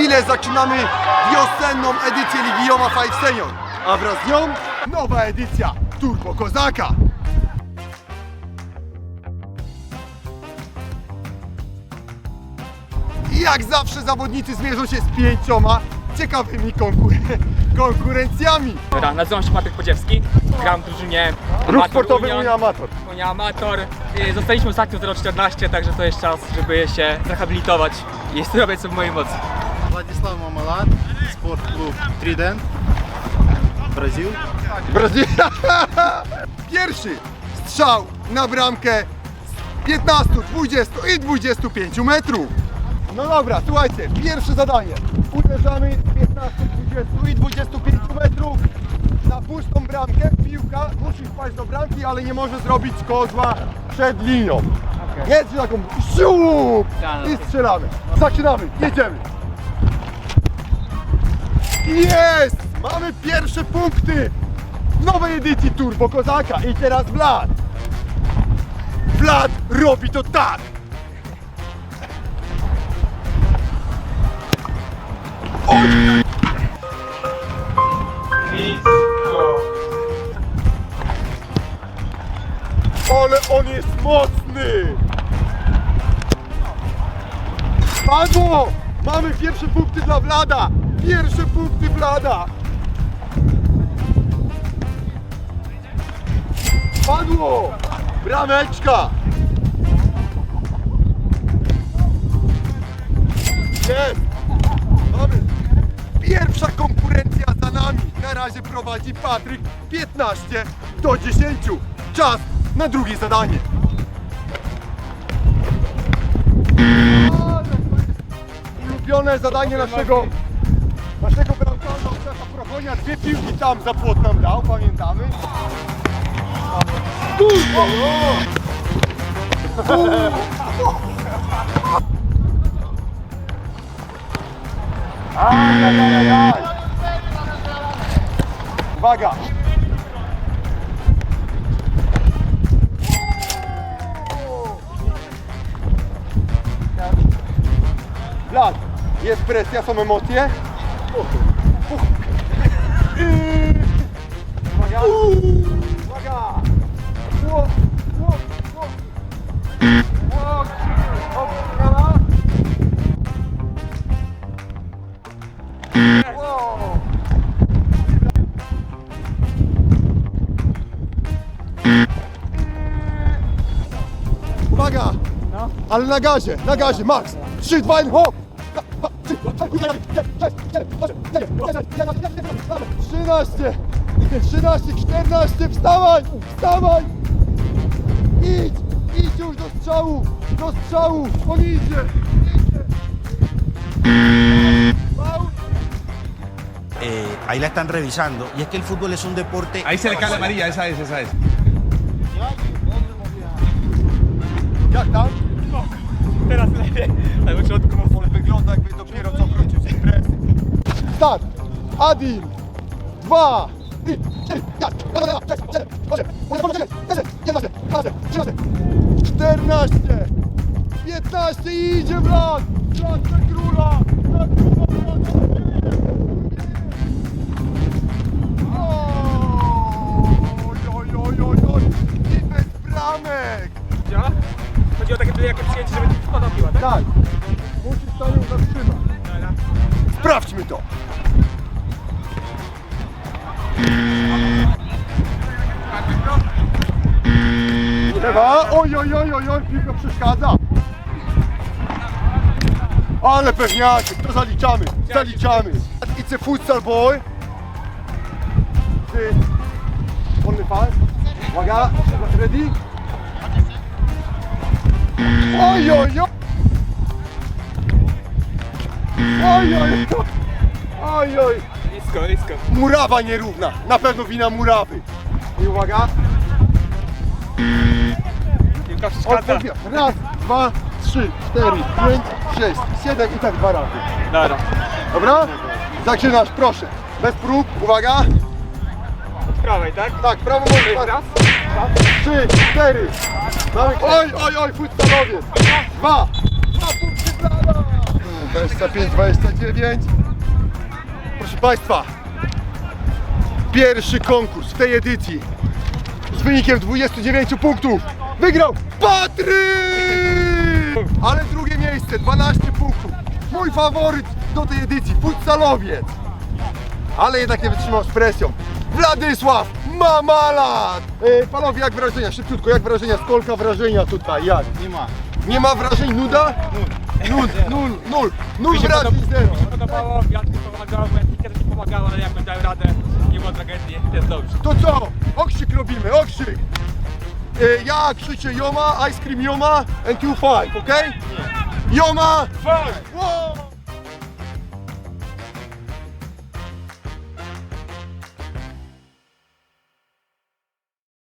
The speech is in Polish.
chwilę zaczynamy wiosenną edycję Ligi Joma 5 Senior. A wraz z nią nowa edycja Turbo Kozaka. I jak zawsze zawodnicy zmierzą się z pięcioma ciekawymi konkur konkurencjami. Dobra, nazywam się Patryk Podziewski, gram w drużynie Ruch Amator sportowy Union, Unia Amator. Unia Amator. Y, Zostaliśmy ostatnio 014, także to jest czas, żeby się zrehabilitować i zrobić co w mojej mocy. Władysław Mamalat, Sport Klub Trident, Brazil. Brazylia. Pierwszy strzał na bramkę z 15, 20 i 25 metrów. No dobra, słuchajcie, pierwsze zadanie. Uderzamy z 15, 20 i 25 metrów na pustą bramkę. Piłka musi wpaść do bramki, ale nie może zrobić kozła przed linią. Jest taką siup i strzelamy. Zaczynamy, jedziemy. Jest! Mamy pierwsze punkty w nowej edycji Turbo Kozaka i teraz Vlad. Vlad robi to tak. Ale on jest mocny! Padło! Mamy pierwsze punkty dla Vlada! Pierwsze punkty Vlada! Padło! Brameczka! Jest! Mamy! Pierwsza konkurencja za nami! Na razie prowadzi Patryk 15 do 10. Czas na drugie zadanie. Ulubione zadanie naszego naszego bramkarza Szefa Prochonia. Dwie piłki tam za płot nam dał, pamiętamy. Kurwa! Uwaga! Lat, jest presja, są emocje. Uwaga! Uwaga! Ło, ło, ło. Ło. Ło. Uwaga! Ale na gazie, na gazie, max! 3, 2, 1, hop! 13, 13, 14, wstawaj, wstawaj! Idź, idź już do strzału, do strzału, on idzie, eh, ahí la están revisando. Y es que el fútbol es un deporte. Ahí se le cae la amarilla, esa es, esa es. Jak tam? Teraz lepiej, ale na początku Start! Adin! Dwa! I... Czternaście! Piętnaście i idzie Vlad! Vlad na króla! Na króla Vlad! Oj, oj, oj, oj, oj! I bez bramek! działa. Chodzi o takie jakie przyjęcie, żeby spadła piła, tak? Tak! Musisz ją zatrzymać. Sprawdźmy to! Lewa, oj, oj, oj, oj, oj, piłka przeszkadza. Ale pewniaczek, to zaliczamy, zaliczamy. It's a futsal boy. Ty, wolny pas. Uwaga, ready? Oj, oj, oj. Oj, oj, oj. Oj, oj. Nisko, nisko. Murawa nierówna. Na pewno wina murawy. I uwaga. Piłka. Raz, dwa, trzy, cztery, pięć, sześć, siedem i tak dwa razy. Dobra. Dobra? Zaczynasz, proszę. Bez prób. Uwaga. Od prawej, tak? Tak, prawo. Raz. Trzy, cztery. Mamy... Oj, oj, oj, futsalowiec. Dwa. Dwa punkty brawa. 25-29. Proszę Państwa, pierwszy konkurs w tej edycji z wynikiem 29 punktów Wygrał Patryk! Ale drugie miejsce, 12 punktów. Mój faworyt do tej edycji, futsalowiec. Ale jednak nie wytrzymał z presją. Władysław Mamalat! E, panowie, jak wrażenia? Szybciutko, jak wrażenia? Skolka wrażenia tutaj, jak? Nie ma. Nie ma wrażeń? Nuda? Nul, nul, nul, nul wrażeń, zero. Mi się podobało, ja mi pomagałem, ja mi pomagała, ale jak dałem radę, nie było tragedii, jest dobrze. To co? Okrzyk robimy, okrzyk! E, ja krzyczę Joma, Ice Cream Joma and you five, okej? Joma! Five! Wow!